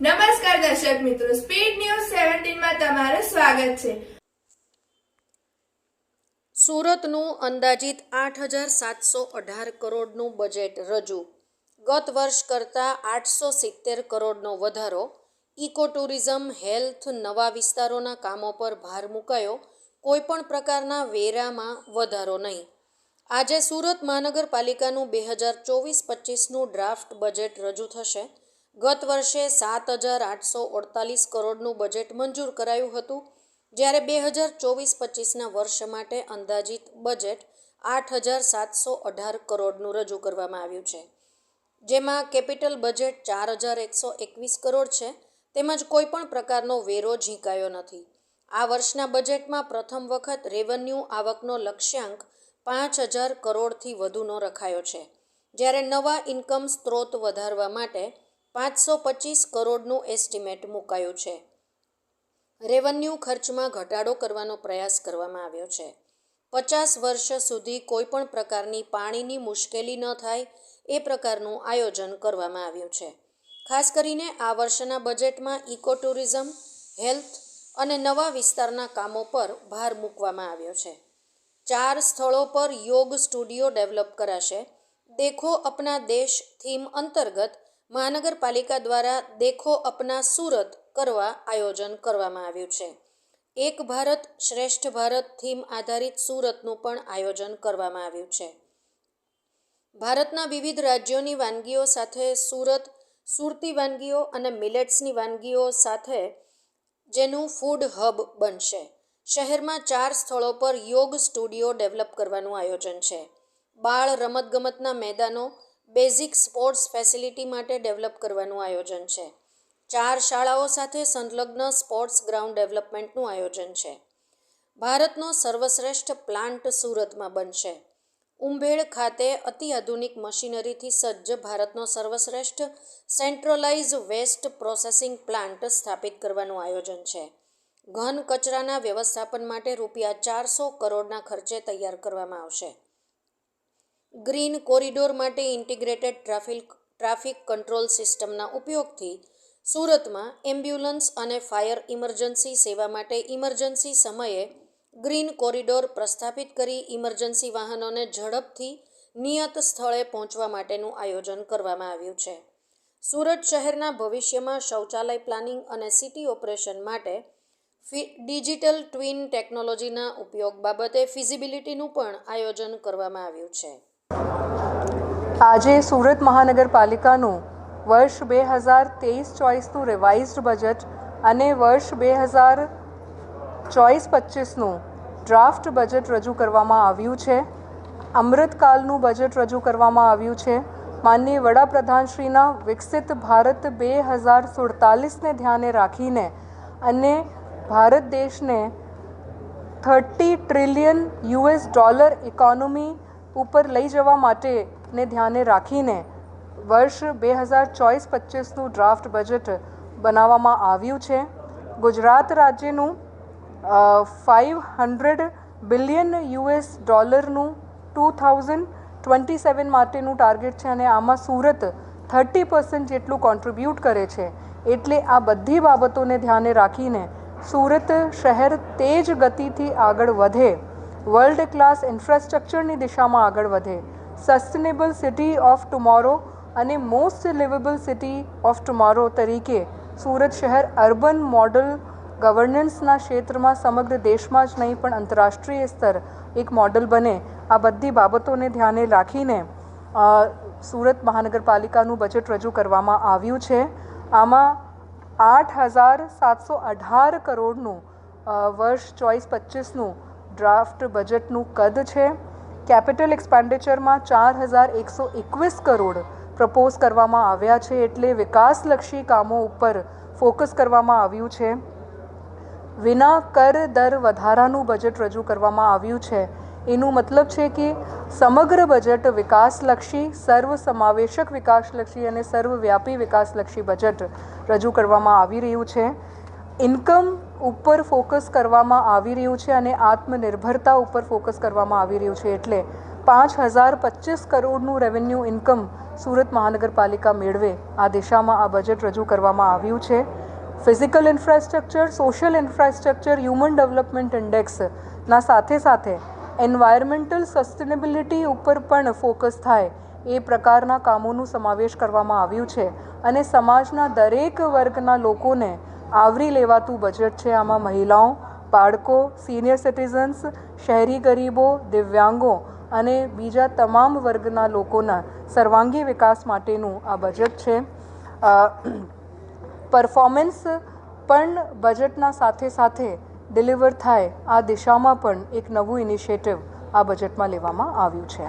નમસ્કાર દર્શક મિત્રો સ્પીડ ન્યૂઝ સેવન્ટીનમાં તમારું સ્વાગત છે. સુરતનું અંદાજિત આઠ હજાર સાતસો અઢાર કરોડનું બજેટ રજૂ. ગત વર્ષ કરતાં આઠસો સિત્તેર કરોડનો વધારો. ઇકો ટુરિઝમ હેલ્થ, નવા વિસ્તારોના કામો પર ભાર મુકાયો. કોઈપણ પ્રકારના વેરામાં વધારો નહીં. આજે સુરત મહાનગરપાલિકાનું બે હજાર ચોવીસ પચીસનું ડ્રાફ્ટ બજેટ રજૂ થશે. ગત વર્ષે સાત હજાર આઠસો અડતાલીસ કરોડનું બજેટ મંજૂર કરાયું હતું, જ્યારે બે હજાર ચોવીસ પચીસના વર્ષ માટે અંદાજિત બજેટ આઠ હજાર સાતસો અઢાર કરોડનું રજૂ કરવામાં આવ્યું છે. જેમાં કેપિટલ બજેટ ચાર હજાર એકસો એકવીસ કરોડ છે, તેમજ કોઈપણ પ્રકારનો વેરો ઝીંકાયો નથી. આ વર્ષના બજેટમાં પ્રથમ વખત રેવન્યુ આવકનો લક્ષ્યાંક પાંચ હજાર કરોડથી વધુનો રખાયો છે, જ્યારે નવા ઇન્કમ સ્ત્રોત વધારવા માટે પાંચસો પચીસ કરોડનું એસ્ટિમેટ મુકાયું છે. રેવન્યુ ખર્ચમાં ઘટાડો કરવાનો પ્રયાસ કરવામાં આવ્યો છે. પચાસ વર્ષ સુધી કોઈપણ પ્રકારની પાણીની મુશ્કેલી ન થાય એ પ્રકારનું આયોજન કરવામાં આવ્યું છે. ખાસ કરીને આ વર્ષના બજેટમાં ઇકો ટુરિઝમ હેલ્થ અને નવા વિસ્તારના કામો પર ભાર મૂકવામાં આવ્યો છે. ચાર સ્થળો પર યોગ સ્ટુડિયો ડેવલપ કરાશે. દેખો અપના દેશ થીમ અંતર્ગત મહાનગરપાલિકા દ્વારા દેખો અપના સુરત કરવા આયોજન કરવામાં આવ્યું છે. એક ભારત શ્રેષ્ઠ ભારત થીમ આધારિત સુરતનું પણ આયોજન કરવામાં આવ્યું છે. ભારતના વિવિધ રાજ્યોની વાનગીઓ સાથે સુરત, સુરતી વાનગીઓ અને મિલેટ્સની વાનગીઓ સાથે જેનું ફૂડ હબ બનશે. શહેરમાં ચાર સ્થળો પર યોગ સ્ટુડિયો ડેવલપ કરવાનું આયોજન છે. બાળ રમતગમતના મેદાનો બેઝિક સ્પોર્ટ્સ ફેસિલિટી માટે ડેવલપ કરવાનું આયોજન છે. ચાર શાળાઓ સાથે સંલગ્ન સ્પોર્ટ્સ ગ્રાઉન્ડ ડેવલપમેન્ટનું આયોજન છે. ભારતનો સર્વશ્રેષ્ઠ પ્લાન્ટ સુરતમાં બનશે. ઉંભેળ ખાતે અતિ આધુનિક મશીનરીથી સજ્જ ભારતનો સર્વશ્રેષ્ઠ સેન્ટ્રલાઇઝ વેસ્ટ પ્રોસેસિંગ પ્લાન્ટ સ્થાપિત કરવાનું આયોજન છે. ઘન કચરાના વ્યવસ્થાપન માટે રૂપિયા ચારસો કરોડના ખર્ચે તૈયાર કરવામાં આવશે. ગ્રીન કોરિડોર માટે ઇન્ટિગ્રેટેડ ટ્રાફિક ટ્રાફિક કંટ્રોલ સિસ્ટમના ઉપયોગથી સુરતમાં એમ્બ્યુલન્સ અને ફાયર ઇમરજન્સી સેવા માટે ઇમરજન્સી સમયે ગ્રીન કોરિડોર પ્રસ્થાપિત કરી ઇમરજન્સી વાહનોને ઝડપથી નિયત સ્થળે પહોંચવા માટેનું આયોજન કરવામાં આવ્યું છે. સુરત શહેરના ભવિષ્યમાં શૌચાલય પ્લાનિંગ અને સિટી ઓપરેશન માટે ફી ડિજિટલ ટ્વિન ટેકનોલોજીના ઉપયોગ બાબતે ફિઝિબિલિટીનું પણ આયોજન કરવામાં આવ્યું છે. આજે સુરત મહાનગરપાલિકાનું વર્ષ બે હજાર તેવીસ ચોવીસનું રિવાઇઝડ બજેટ અને વર્ષ બે હજાર ચોવીસ પચીસનું ડ્રાફ્ટ બજેટ રજૂ કરવામાં આવ્યું છે. અમૃતકાલનું બજેટ રજૂ કરવામાં આવ્યું છે. માનનીય વડાપ્રધાનશ્રીના વિકસિત ભારત બે હજાર સુડતાલીસને ધ્યાને રાખીને અને ભારત દેશને thirty trillion US dollar economy ઉપર લઈ જવા માટેને ધ્યાને રાખીને વર્ષ બે હજાર ચોવીસ પચીસનું ડ્રાફ્ટ બજેટ બનાવવામાં આવ્યું છે. ગુજરાત રાજ્યનું ફાઇવ હંડ્રેડ બિલિયન યુએસ ડોલરનું ટુ થાઉઝન્ડ ટ્વેન્ટી સેવન માટેનું ટાર્ગેટ છે અને આમાં સુરત થર્ટી પર્સન્ટ જેટલું કોન્ટ્રીબ્યુટ કરે છે. એટલે આ બધી બાબતોને ધ્યાને રાખીને સુરત શહેર તેજ ગતિથી આગળ વધે. વર્લ્ડ ક્લાસ ઇન્ફ્રાસ્ટ્રક્ચરની દિશામાં આગળ વધે. સસ્ટેનેબલ સિટી ઓફ ટુમોરો અને most liveable city of tomorrow તરીકે સુરત શહેર અર્બન મોડલ ગવર્નન્સના ક્ષેત્રમાં સમગ્ર દેશમાં જ નહીં, પણ આંતરરાષ્ટ્રીય સ્તર એક મોડલ બને. આ બધી બાબતોને ધ્યાને રાખીને સુરત મહાનગરપાલિકાનું બજેટ રજૂ કરવામાં આવ્યું છે. આમાં આઠ હજાર સાતસો અઢાર કરોડનું વર્ષ ચોવીસ પચીસનું ડ્રાફ્ટ બજેટનું કદ છે? કેપિટલ એક્સપેન્ડિચરમાં ચાર હજાર એકસો એકવીસ કરોડ પ્રપોઝ કરવામાં આવ્યા છે એટલે વિકાસલક્ષી કામો ઉપર ફોકસ કરવામાં આવ્યું છે. વિના કર દર વધારાનું બજેટ રજૂ કરવામાં આવ્યું છે. એનું મતલબ છે કે સમગ્ર બજેટ વિકાસલક્ષી સર્વ સમાવેશક વિકાસલક્ષી અને સર્વવ્યાપી વિકાસલક્ષી બજેટ રજૂ કરવામાં આવી રહ્યું છે. ઇન્કમ ઉપર ફોકસ કરવામાં આવી રહ્યું છે અને આત્મનિર્ભરતા ઉપર ફોકસ કરવામાં આવી રહ્યું છે એટલે પાંચ હજાર પચીસ કરોડનું રેવન્યુ ઇન્કમ સુરત મહાનગરપાલિકા મેળવે આ દિશામાં આ બજેટ રજૂ કરવામાં આવ્યું છે. Physical infrastructure social infrastructure human development ઇન્ડેક્સના સાથે સાથે એન્વાયરમેન્ટલ સસ્ટેનેબિલિટી ઉપર પણ ફોકસ થાય એ પ્રકારના કામોનું સમાવેશ કરવામાં આવ્યું છે. અને સમાજના દરેક વર્ગના લોકોને આવરી લેવાતું બજેટ છે. આમાં મહિલાઓ, બાળકો સિનિયર સિટીઝન્સ શહેરી ગરીબો, દિવ્યાંગો અને બીજા તમામ વર્ગના લોકોના સર્વાંગી વિકાસ માટેનું આ બજેટ છે. પરફોર્મન્સ પણ બજેટના સાથે સાથે ડિલિવર થાય આ દિશામાં પણ એક નવું ઇનિશિયેટિવ આ બજેટમાં લેવામાં આવ્યું છે.